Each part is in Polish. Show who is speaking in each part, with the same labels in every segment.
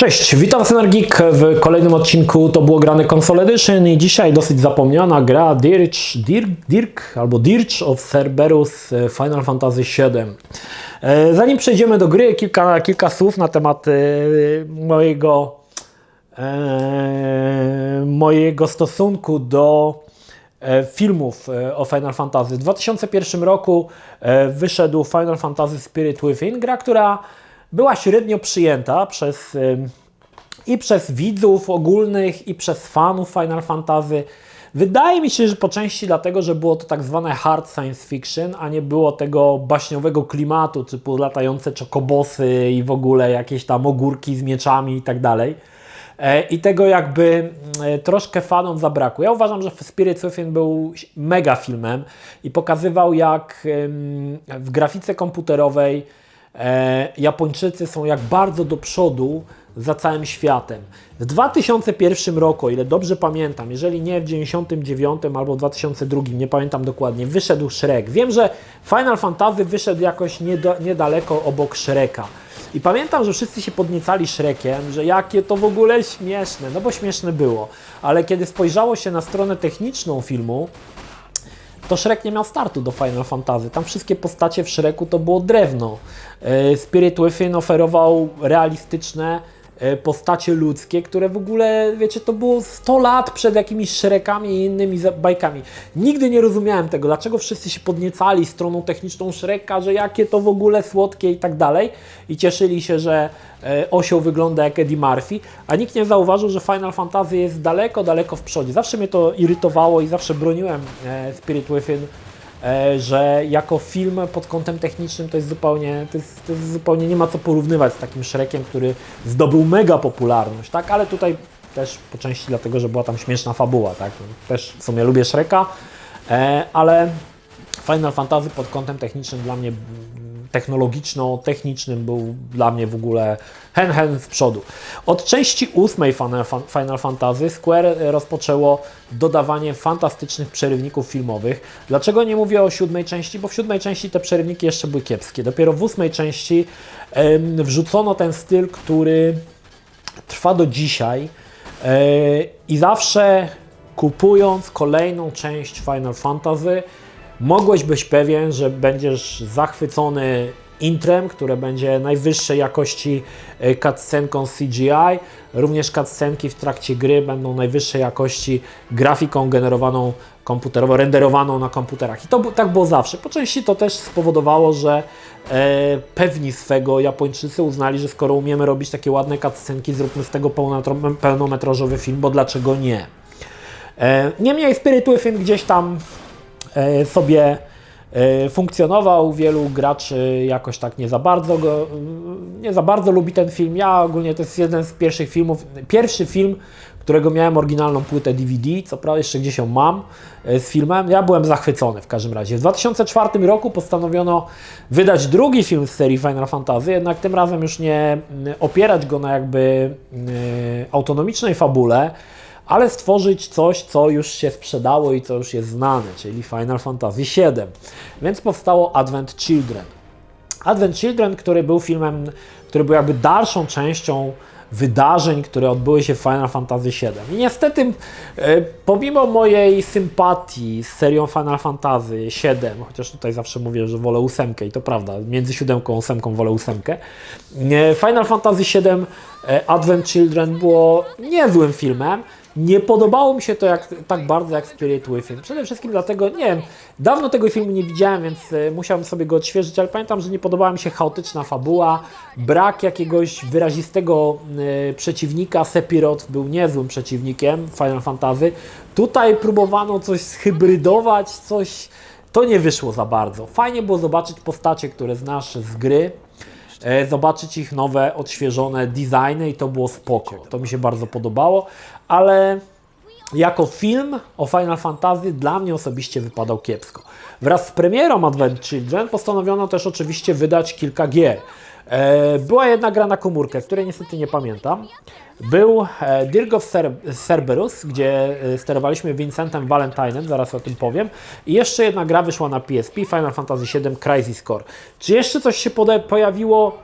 Speaker 1: Cześć, witam Was Energik w kolejnym odcinku To było grane Console Edition i dzisiaj dosyć zapomniana gra Dirge, Dirk, Dirk albo Dirge of Cerberus e, Final Fantasy VII. E, Zanim przejdziemy do gry, kilka, kilka słów na temat e, mojego, mojego stosunku do filmów o Final Fantasy. W 2001 roku wyszedł Final Fantasy Spirit Within, gra, która była średnio przyjęta przez i przez widzów ogólnych, i przez fanów Final Fantasy. Wydaje mi się, że po części dlatego, że było to tak zwane hard science fiction, a nie było tego baśniowego klimatu, typu latające czokobosy i w ogóle jakieś tam ogórki z mieczami i tak dalej. E, I tego jakby e, troszkę fanom zabrakło. Ja uważam, że Spirit Within był mega filmem i pokazywał jak w grafice komputerowej Japończycy są jak bardzo do przodu za całym światem. W 2001 roku, o ile dobrze pamiętam, jeżeli nie w 99 albo 2002, nie pamiętam dokładnie, wyszedł Shrek. Wiem, że Final Fantasy wyszedł jakoś nieda- niedaleko obok Shreka. I pamiętam, że wszyscy się podniecali Shrekiem, że jakie to w ogóle śmieszne, no bo śmieszne było. Ale kiedy spojrzało się na stronę techniczną filmu, to Shrek nie miał startu do Final Fantasy. Tam wszystkie postacie w Shreku to było drewno. E, Spirit Within oferował realistyczne postacie ludzkie, które w ogóle, wiecie, to było 100 lat przed jakimiś Shrekami i innymi bajkami. Nigdy nie rozumiałem tego, dlaczego wszyscy się podniecali stroną techniczną Shreka, że jakie to w ogóle słodkie i tak dalej i cieszyli się, że e, osioł wygląda jak Eddie Murphy, a nikt nie zauważył, że Final Fantasy jest daleko, daleko w przodzie. Zawsze mnie to irytowało i zawsze broniłem e, Spirit Within, e, że jako film pod kątem technicznym to jest zupełnie, to jest, to jest zupełnie nie ma co porównywać z takim Shrekiem, który zdobył mega popularność, tak? Ale tutaj też po części dlatego, że była tam śmieszna fabuła, tak? Też w sumie lubię Shreka, e, ale Final Fantasy pod kątem technicznym dla mnie technologiczno-technicznym był dla mnie w ogóle hen hen w przodu. Od części ósmej Final Fan- Final Fantasy Square rozpoczęło dodawanie fantastycznych przerywników filmowych. Dlaczego nie mówię o siódmej części? Bo w siódmej części te przerywniki jeszcze były kiepskie. Dopiero w ósmej części wrzucono ten styl, który trwa do dzisiaj e, i zawsze kupując kolejną część Final Fantasy mogłeś być pewien, że będziesz zachwycony intrem, które będzie najwyższej jakości e, cutscenką CGI. Również cutscenki w trakcie gry będą najwyższej jakości grafiką generowaną komputerowo, renderowaną na komputerach. I to tak było zawsze. Po części to też spowodowało, że e, pewni swego Japończycy uznali, że skoro umiemy robić takie ładne cutscenki, zróbmy z tego pełnometrażowy film, bo dlaczego nie? E, Niemniej Spirit Within gdzieś tam sobie e, funkcjonował. Wielu graczy jakoś tak nie za bardzo go, nie za bardzo lubi ten film. Ja ogólnie to jest jeden z pierwszych filmów, pierwszy film, którego miałem oryginalną płytę DVD, co prawda jeszcze gdzieś ją mam e, z filmem. Ja byłem zachwycony w każdym razie. W 2004 roku postanowiono wydać drugi film z serii Final Fantasy, jednak tym razem już nie mm, opierać go na jakby mm, autonomicznej fabule, ale stworzyć coś, co już się sprzedało i co już jest znane, czyli Final Fantasy VII. Więc powstało Advent Children. Advent Children, który był filmem, który był jakby dalszą częścią wydarzeń, które odbyły się w Final Fantasy VII. I niestety, e, pomimo mojej sympatii z serią Final Fantasy VII, chociaż tutaj zawsze mówię, że wolę ósemkę i to prawda, między siódemką a ósemką wolę ósemkę, e, Final Fantasy VII e, Advent Children było niezłym filmem, nie podobało mi się to jak, tak bardzo jak Spirit Within. Przede wszystkim dlatego, nie wiem, dawno tego filmu nie widziałem, więc e, musiałem sobie go odświeżyć, ale pamiętam, że nie podobała mi się chaotyczna fabuła, brak jakiegoś wyrazistego e, przeciwnika. Sephiroth był niezłym przeciwnikiem Final Fantasy. Tutaj próbowano coś zhybrydować, coś... To nie wyszło za bardzo. Fajnie było zobaczyć postacie, które znasz z gry, e, zobaczyć ich nowe, odświeżone designy i to było spoko. To mi się bardzo podobało, ale jako film o Final Fantasy dla mnie osobiście wypadał kiepsko. Wraz z premierą Advent Children postanowiono też oczywiście wydać kilka gier. E, Była jedna gra na komórkę, której niestety nie pamiętam. Był e, Dirk of Cer- Cerberus, gdzie e, sterowaliśmy Vincentem Valentinem, zaraz o tym powiem. I jeszcze jedna gra wyszła na PSP, Final Fantasy VII Crisis Core. Czy jeszcze coś się pojawiło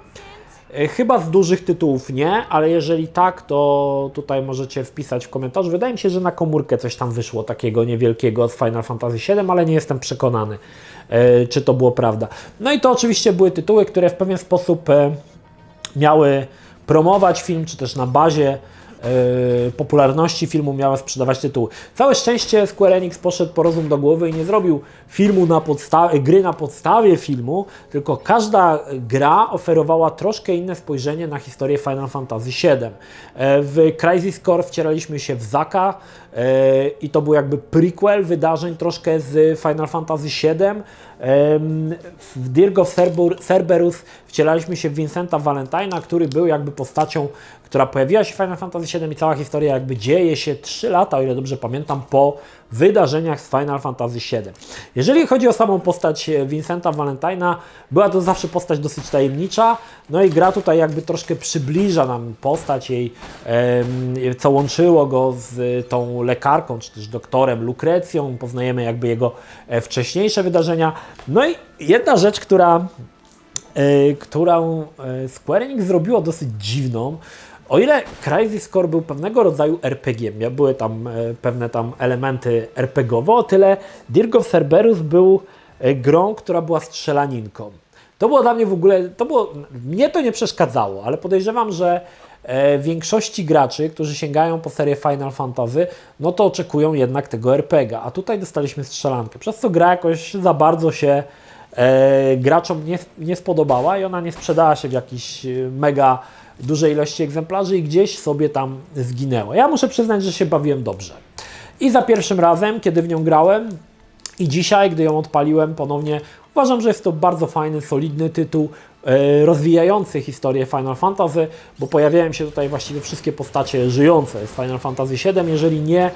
Speaker 1: Chyba z dużych tytułów nie, ale jeżeli tak, to tutaj możecie wpisać w komentarzu. Wydaje mi się, że na komórkę coś tam wyszło takiego niewielkiego z Final Fantasy VII, ale nie jestem przekonany, e, czy to było prawda. No i to oczywiście były tytuły, które w pewien sposób e, miały promować film, czy też na bazie e, popularności filmu miały sprzedawać tytuły. Całe szczęście Square Enix poszedł po rozum do głowy i nie zrobił filmu na gry na podstawie filmu, tylko każda gra oferowała troszkę inne spojrzenie na historię Final Fantasy VII. E, W Crisis Core wcieraliśmy się w Zaka i to był jakby prequel wydarzeń troszkę z Final Fantasy VII. W Cerbur- Cerberus wcielaliśmy się w Vincenta Valentina, który był jakby postacią, która pojawiła się w Final Fantasy VII i cała historia jakby dzieje się 3 lata, o ile dobrze pamiętam, po wydarzeniach z Final Fantasy VII. Jeżeli chodzi o samą postać e, Vincenta Valentina, była to zawsze postać dosyć tajemnicza, no i gra tutaj jakby troszkę przybliża nam postać jej, co łączyło go z tą lekarką, czy też doktorem Lukrecją, poznajemy jakby jego e, wcześniejsze wydarzenia. No i jedna rzecz, która e, którą e, Square Enix zrobiło dosyć dziwną. O ile Crisis Core był pewnego rodzaju RPG, były tam e, pewne tam elementy RPGowe, o tyle Dirk of Cerberus był e, grą, która była strzelaninką. To było dla mnie w ogóle, to było, mnie to nie przeszkadzało, ale podejrzewam, że e, większości graczy, którzy sięgają po serię Final Fantasy, no to oczekują jednak tego RPG, a tutaj dostaliśmy strzelankę, przez co gra jakoś za bardzo się e, graczom nie, nie spodobała i ona nie sprzedała się w jakiejś e, mega dużej ilości egzemplarzy i gdzieś sobie tam zginęła. Ja muszę przyznać, że się bawiłem dobrze. I za pierwszym razem, kiedy w nią grałem, i dzisiaj, gdy ją odpaliłem ponownie, uważam, że jest to bardzo fajny, solidny tytuł, e, rozwijający historię Final Fantasy, bo pojawiają się tutaj właściwie wszystkie postacie żyjące z Final Fantasy VII. Jeżeli nie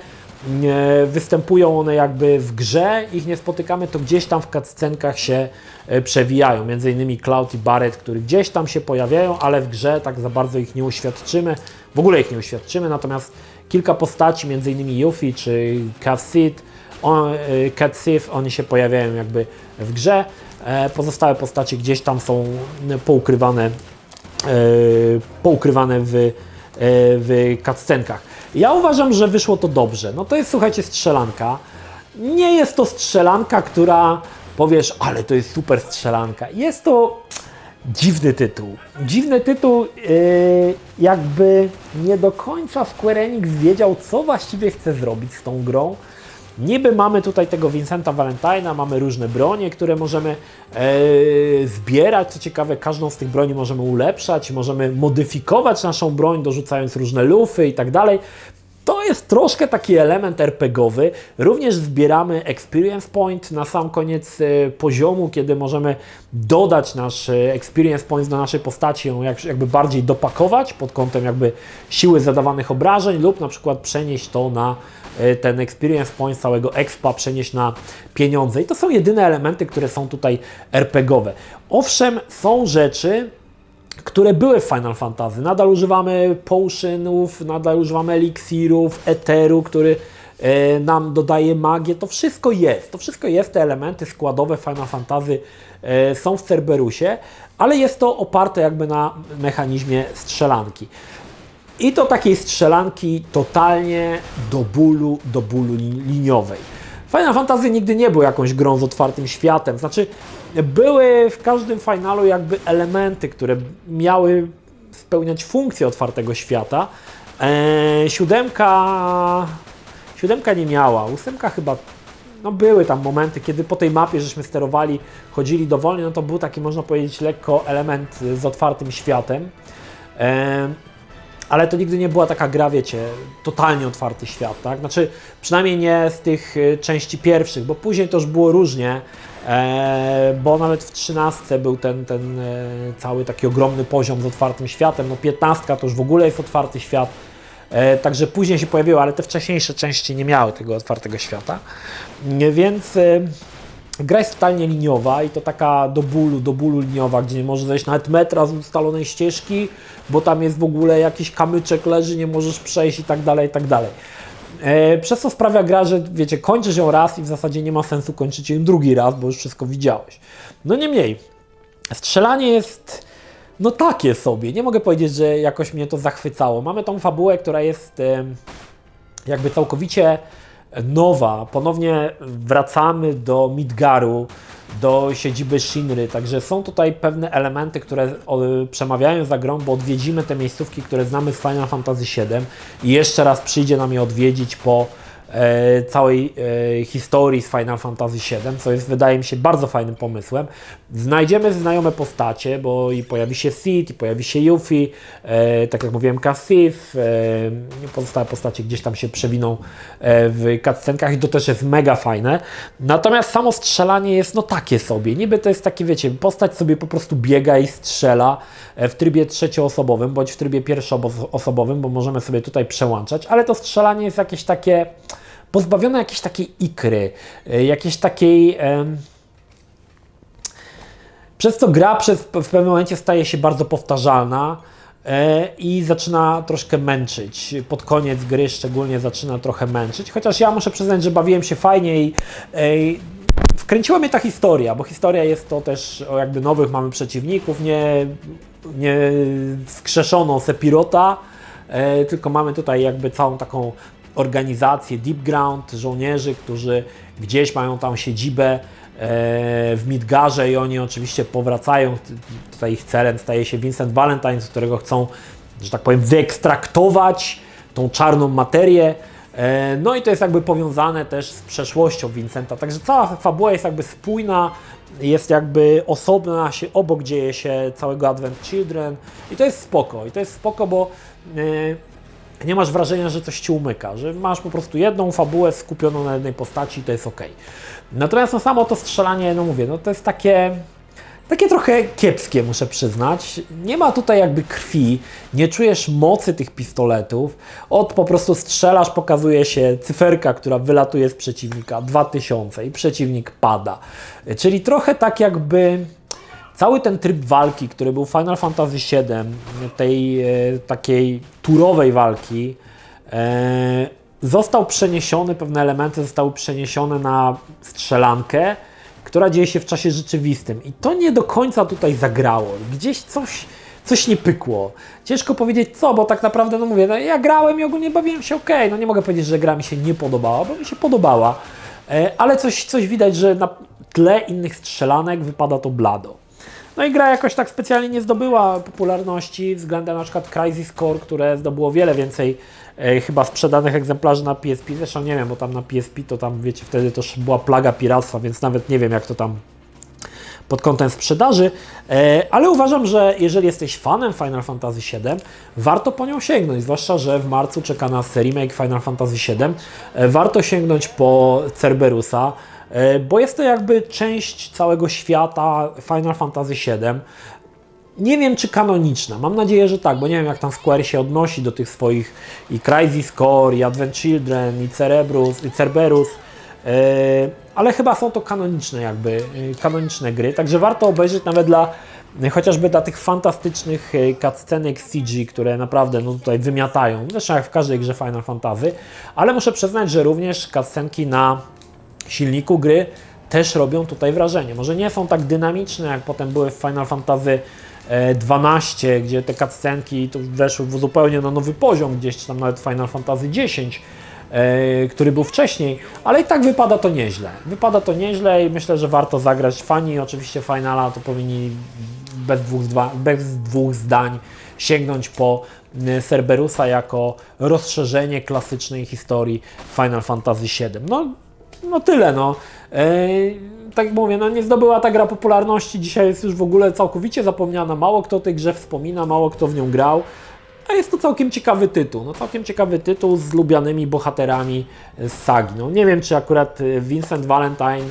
Speaker 1: występują one jakby w grze, ich nie spotykamy, to gdzieś tam w cutscenkach się e, przewijają. Między innymi Cloud i Barret, które gdzieś tam się pojawiają, ale w grze tak za bardzo ich nie uświadczymy. W ogóle ich nie uświadczymy, natomiast kilka postaci, między innymi Yuffie czy Cassid, on, y, Cat oni się pojawiają jakby w grze. E, Pozostałe postacie gdzieś tam są poukrywane, e, poukrywane w, e, w cutscenkach. Ja uważam, że wyszło to dobrze. No to jest, słuchajcie, strzelanka. Nie jest to strzelanka, która powiesz, ale to jest super strzelanka. Jest to dziwny tytuł. Dziwny tytuł, yy, jakby nie do końca Square Enix wiedział, co właściwie chce zrobić z tą grą. Niby mamy tutaj tego Vincenta Valentina, mamy różne bronie, które możemy e, zbierać. Co ciekawe, każdą z tych broni możemy ulepszać, możemy modyfikować naszą broń, dorzucając różne lufy i tak dalej. To jest troszkę taki element RPGowy. Również zbieramy experience point na sam koniec e, poziomu, kiedy możemy dodać nasz e, experience point do naszej postaci, ją jak, jakby bardziej dopakować pod kątem jakby siły zadawanych obrażeń lub na przykład przenieść to na e, ten experience point całego expa, przenieść na pieniądze. I to są jedyne elementy, które są tutaj RPGowe. Owszem, są rzeczy, które były w Final Fantasy. Nadal używamy potionów, nadal używamy eliksirów, eteru, który e, nam dodaje magię. To wszystko jest. To wszystko jest, te elementy składowe Final Fantasy e, są w Cerberusie, ale jest to oparte jakby na mechanizmie strzelanki. I to takiej strzelanki totalnie do bólu, do bólu li- liniowej. Final Fantasy nigdy nie był jakąś grą z otwartym światem. Znaczy, były w każdym finalu jakby elementy, które miały spełniać funkcję otwartego świata. Eee, siódemka, siódemka nie miała, ósemka chyba no były tam momenty, kiedy po tej mapie żeśmy sterowali, chodzili dowolnie, no to był taki, można powiedzieć, lekko element z otwartym światem. Em, ale to nigdy nie była taka gra, wiecie, totalnie otwarty świat, tak? Znaczy, przynajmniej nie z tych y, części pierwszych, bo później to już było różnie, e, bo nawet w 13 był ten, ten e, cały taki ogromny poziom z otwartym światem, no 15 to już w ogóle jest otwarty świat, e, także później się pojawiły, ale te wcześniejsze części nie miały tego otwartego świata, więc... Gra jest totalnie liniowa i to taka do bólu, do bólu liniowa, gdzie nie możesz zejść nawet metra z ustalonej ścieżki, bo tam jest w ogóle jakiś kamyczek leży, nie możesz przejść i tak dalej, i tak dalej. E, Przez co sprawia gra, że wiecie, kończysz ją raz i w zasadzie nie ma sensu kończyć ją drugi raz, bo już wszystko widziałeś. No niemniej, strzelanie jest no takie sobie. Nie mogę powiedzieć, że jakoś mnie to zachwycało. Mamy tą fabułę, która jest jakby całkowicie nowa. Ponownie wracamy do Midgaru, do siedziby Shinry, także są tutaj pewne elementy, które przemawiają za grą, bo odwiedzimy te miejscówki, które znamy z Final Fantasy VII i jeszcze raz przyjdzie nam je odwiedzić po całej e, historii z Final Fantasy VII, co jest wydaje mi się bardzo fajnym pomysłem. Znajdziemy znajome postacie, bo i pojawi się Sid, i pojawi się Yuffie, e, tak jak mówiłem Cassif, e, pozostałe postacie gdzieś tam się przewiną e, w cutscenkach i to też jest mega fajne. Natomiast samo strzelanie jest no takie sobie, niby to jest takie wiecie, postać sobie po prostu biega i strzela e, w trybie trzecioosobowym, bądź w trybie pierwszoosobowym, bo możemy sobie tutaj przełączać, ale to strzelanie jest jakieś takie pozbawione jakiejś takiej ikry, e, jakiejś takiej... przez co gra przez, w pewnym momencie staje się bardzo powtarzalna e, i zaczyna troszkę męczyć. Pod koniec gry szczególnie zaczyna trochę męczyć, chociaż ja muszę przyznać, że bawiłem się fajnie i e, wkręciła mnie ta historia, bo historia jest to też o jakby nowych mamy przeciwników, nie, nie skrzeszono Sepirota, tylko mamy tutaj jakby całą taką organizację Deep Ground, żołnierzy, którzy gdzieś mają tam siedzibę e, w Midgarze i oni oczywiście powracają. Tutaj ich celem staje się Vincent Valentine, z którego chcą, że tak powiem, wyekstraktować tą czarną materię. E, No i to jest jakby powiązane też z przeszłością Vincenta. Także cała fabuła jest jakby spójna, jest jakby osobna, się obok dzieje się całego Advent Children i to jest spoko. I to jest spoko, bo e, nie masz wrażenia, że coś ci umyka, że masz po prostu jedną fabułę skupioną na jednej postaci i to jest ok. Natomiast no samo to strzelanie, no mówię, no to jest takie, takie trochę kiepskie, muszę przyznać. Nie ma tutaj jakby krwi, nie czujesz mocy tych pistoletów. Od po prostu strzelasz, pokazuje się cyferka, która wylatuje z przeciwnika, 2000 i przeciwnik pada. Czyli trochę tak jakby cały ten tryb walki, który był Final Fantasy VII, tej e, takiej turowej walki, e, został przeniesiony, pewne elementy zostały przeniesione na strzelankę, która dzieje się w czasie rzeczywistym. I to nie do końca tutaj zagrało. Gdzieś coś, coś nie pykło. Ciężko powiedzieć co, bo tak naprawdę, no mówię, no ja grałem i ogólnie bawiłem się ok. No nie mogę powiedzieć, że gra mi się nie podobała, bo mi się podobała. E, ale coś, coś widać, że na tle innych strzelanek wypada to blado. No i gra jakoś tak specjalnie nie zdobyła popularności względem na przykład Crysis Core, które zdobyło wiele więcej e, chyba sprzedanych egzemplarzy na PSP. Zresztą nie wiem, bo tam na PSP to tam wiecie, wtedy to była plaga piractwa, więc nawet nie wiem jak to tam pod kątem sprzedaży, e, ale uważam, że jeżeli jesteś fanem Final Fantasy VII, warto po nią sięgnąć, zwłaszcza, że w marcu czeka nas remake Final Fantasy VII. E, Warto sięgnąć po Cerberusa, bo jest to jakby część całego świata Final Fantasy VII. Nie wiem, czy kanoniczna. Mam nadzieję, że tak, bo nie wiem, jak tam Square się odnosi do tych swoich i Crysis Core, i Advent Children, i Cerebrus, i Cerberus. E, ale chyba są to kanoniczne jakby, e, kanoniczne gry, także warto obejrzeć nawet dla, e, chociażby dla tych fantastycznych e, cutscenek CG, które naprawdę no, tutaj wymiatają, zresztą jak w każdej grze Final Fantasy, ale muszę przyznać, że również cutscenki na silniku gry też robią tutaj wrażenie. Może nie są tak dynamiczne, jak potem były w Final Fantasy e, 12, gdzie te cutscenki to weszły zupełnie na nowy poziom, gdzieś tam nawet Final Fantasy 10, e, który był wcześniej, ale i tak wypada to nieźle. Wypada to nieźle i myślę, że warto zagrać. Fani oczywiście Finala to powinni bez dwóch, bez dwóch zdań sięgnąć po Cerberusa jako rozszerzenie klasycznej historii Final Fantasy VII. No, no tyle, no. Ej, tak jak mówię, no nie zdobyła ta gra popularności, dzisiaj jest już w ogóle całkowicie zapomniana, mało kto o tej grze wspomina, mało kto w nią grał, a jest to całkiem ciekawy tytuł, no całkiem ciekawy tytuł z lubianymi bohaterami z sagi. No nie wiem, czy akurat y, Vincent Valentine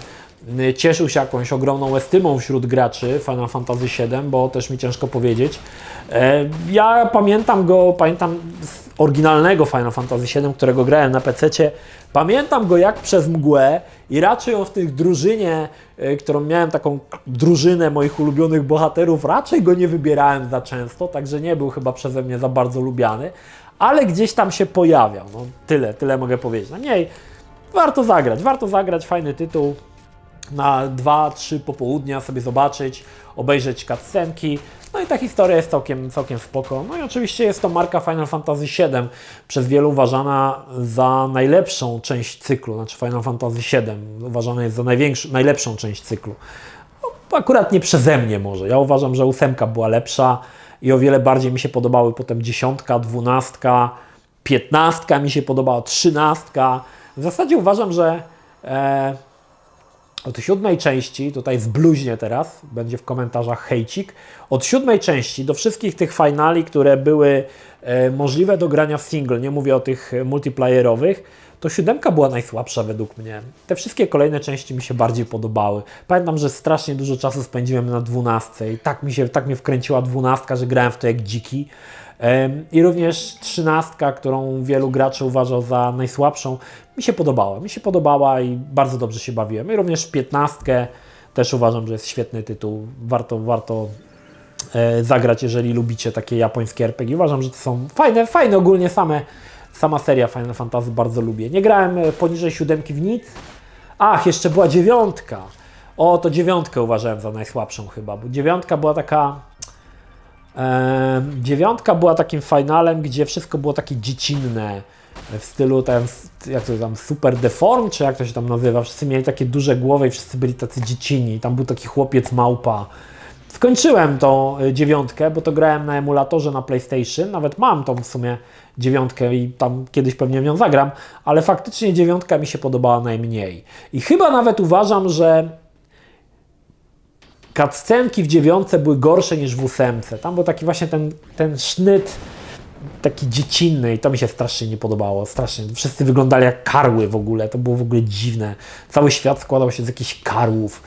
Speaker 1: y, cieszył się jakąś ogromną estymą wśród graczy Final Fantasy VII, bo też mi ciężko powiedzieć. E, Ja pamiętam go, pamiętam oryginalnego Final Fantasy VII, którego grałem na PC. Pamiętam go jak przez mgłę i raczej on w tych drużynie, e, którą miałem taką drużynę moich ulubionych bohaterów, raczej go nie wybierałem za często, także nie był chyba przeze mnie za bardzo lubiany, ale gdzieś tam się pojawiał. No tyle, tyle mogę powiedzieć. No nie, warto zagrać, warto zagrać, fajny tytuł. na 2-3 popołudnia sobie zobaczyć, obejrzeć cutscenki. No i ta historia jest całkiem, całkiem spoko. No i oczywiście jest to marka Final Fantasy VII, przez wielu uważana za najlepszą część cyklu, znaczy Final Fantasy VII uważana jest za największą, najlepszą część cyklu. No, akurat nie przeze mnie może. Ja uważam, że ósemka była lepsza i o wiele bardziej mi się podobały potem dziesiątka, dwunastka, piętnastka mi się podobała, trzynastka. W zasadzie uważam, że e, od siódmej części, tutaj zbluźnie teraz, będzie w komentarzach hejcik, od siódmej części do wszystkich tych finali, które były możliwe do grania w single, nie mówię o tych e, multiplayerowych, to siódemka była najsłabsza według mnie. Te wszystkie kolejne części mi się bardziej podobały. Pamiętam, że strasznie dużo czasu spędziłem na dwunastce i tak mi się, tak mnie wkręciła dwunastka, że grałem w to jak dziki. I również trzynastka, którą wielu graczy uważa za najsłabszą, mi się podobała. Mi się podobała i bardzo dobrze się bawiłem. I również piętnastkę też uważam, że jest świetny tytuł. Warto, warto e, zagrać, jeżeli lubicie takie japońskie RPG. Uważam, że to są fajne, fajne ogólnie same, sama seria Final Fantasy bardzo lubię. Nie grałem e, poniżej siódemki w nic. Ach, jeszcze była dziewiątka. O, to dziewiątkę uważałem za najsłabszą chyba, bo dziewiątka była taka... E, dziewiątka była takim finalem, gdzie wszystko było takie dziecinne, w stylu tam, jak to tam, Super Deform, czy jak to się tam nazywa. Wszyscy mieli takie duże głowy i wszyscy byli tacy dziecinni. Tam był taki chłopiec małpa. Skończyłem tą y, dziewiątkę, bo to grałem na emulatorze na PlayStation. Nawet mam tą w sumie dziewiątkę i tam kiedyś pewnie w nią zagram, ale faktycznie dziewiątka mi się podobała najmniej. I chyba nawet uważam, że cutscenki w dziewiątce były gorsze niż w ósemce. Tam był taki właśnie ten, ten sznyt taki dziecinny i to mi się strasznie nie podobało. Strasznie. Wszyscy wyglądali jak karły w ogóle. To było w ogóle dziwne. Cały świat składał się z jakichś karłów.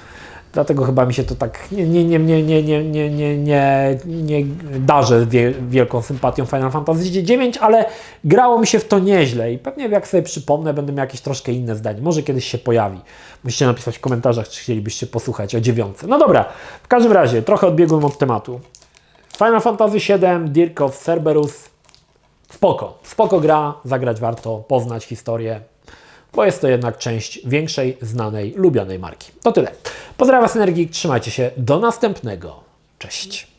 Speaker 1: Dlatego chyba mi się to tak nie, nie, nie, nie, nie, nie, nie, nie, nie, darzę wie, wielką sympatią Final Fantasy IX, ale grało mi się w to nieźle i pewnie jak sobie przypomnę, będę miał jakieś troszkę inne zdanie. Może kiedyś się pojawi. Musicie napisać w komentarzach, czy chcielibyście posłuchać o dziewiątce. No dobra, w każdym razie, trochę odbiegłem od tematu. Final Fantasy VII, Dirk of Cerberus, spoko, spoko gra, zagrać warto, poznać historię, bo jest to jednak część większej, znanej, lubianej marki. To tyle. Pozdrawiam Was Energii, trzymajcie się, do następnego. Cześć.